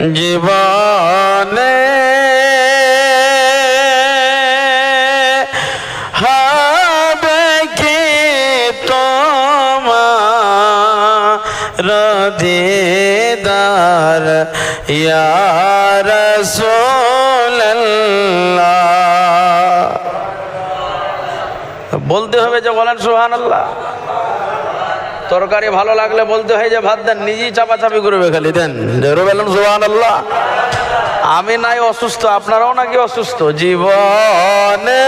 জীবনে হবে কি তোমার দিদার ইয়ার বলতে হবে যে বলেন সুহান আল্লাহ তরকারি ভালো লাগলে বলতে হয় যে ভাত দেন নিজেই চাপাচাপি করবে খালি দেন। সুহান আল্লাহ আমি নাই অসুস্থ আপনারাও নাকি অসুস্থ। জীবনে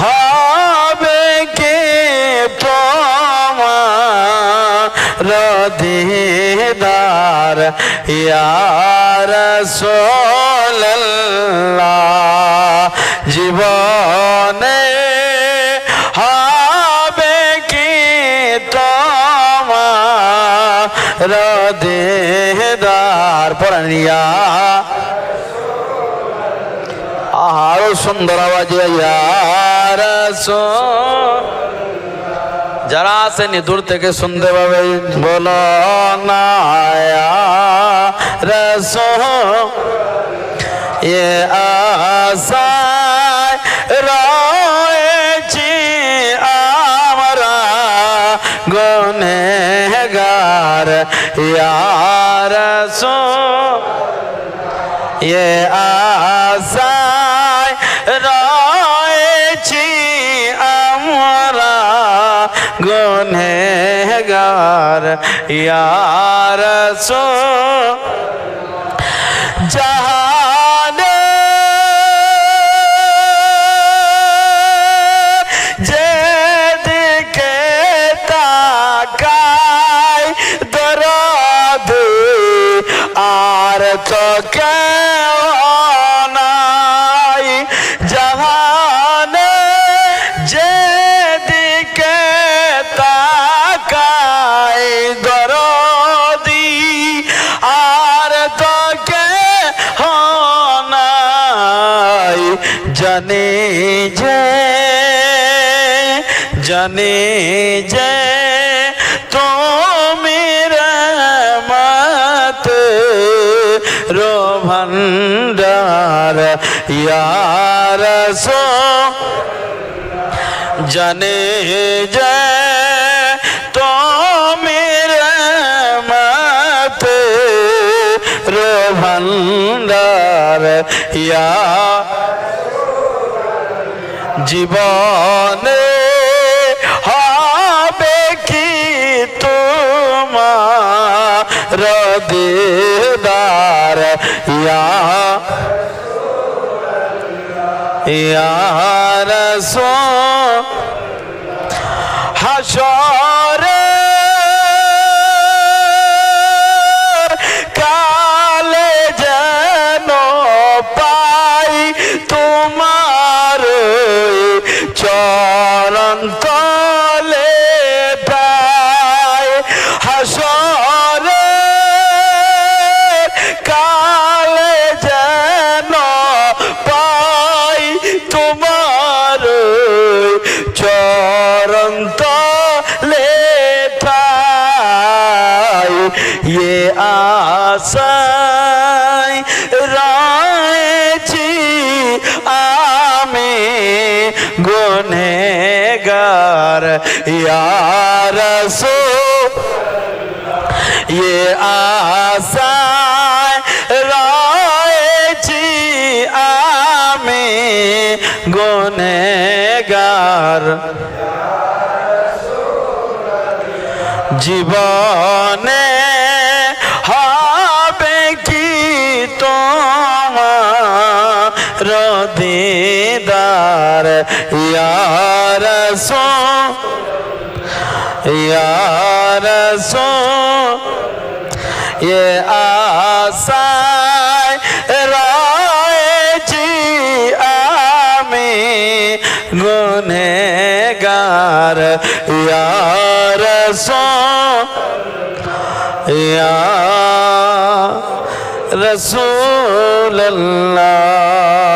হবে কি রদিদার ইয়ার সোল্লাহ দেহদার পরানিয়া আরও সুন্দর আওয়াজে যারা আসেনি দূর থেকে শুনতে পাবে, বলো না রস। এ আশায় গনেগার ইয়ার সো এ আশায় রয়েছি আমরা গনেগার ইয়ার সো জাহানে জানি যে জানি যে তুমি রহমত রো ভণ্ডার ইয়ার সো জানে যে তুমি রহমত রো ভণ্ডার ইয়া জীবনে হবে কি তোমার দেদার ইয়া ইয়া রসো হাসরে তোমার তলে ঠাই। ইয়ে আশাই রয়েছি আমি গুনেগার ইয়ার সো ये আশায় গুনেগার জীবনে হবে কি তোমার দিদার ইয়ার সো ইয়ার সো এ আশায় রসুল্লাহ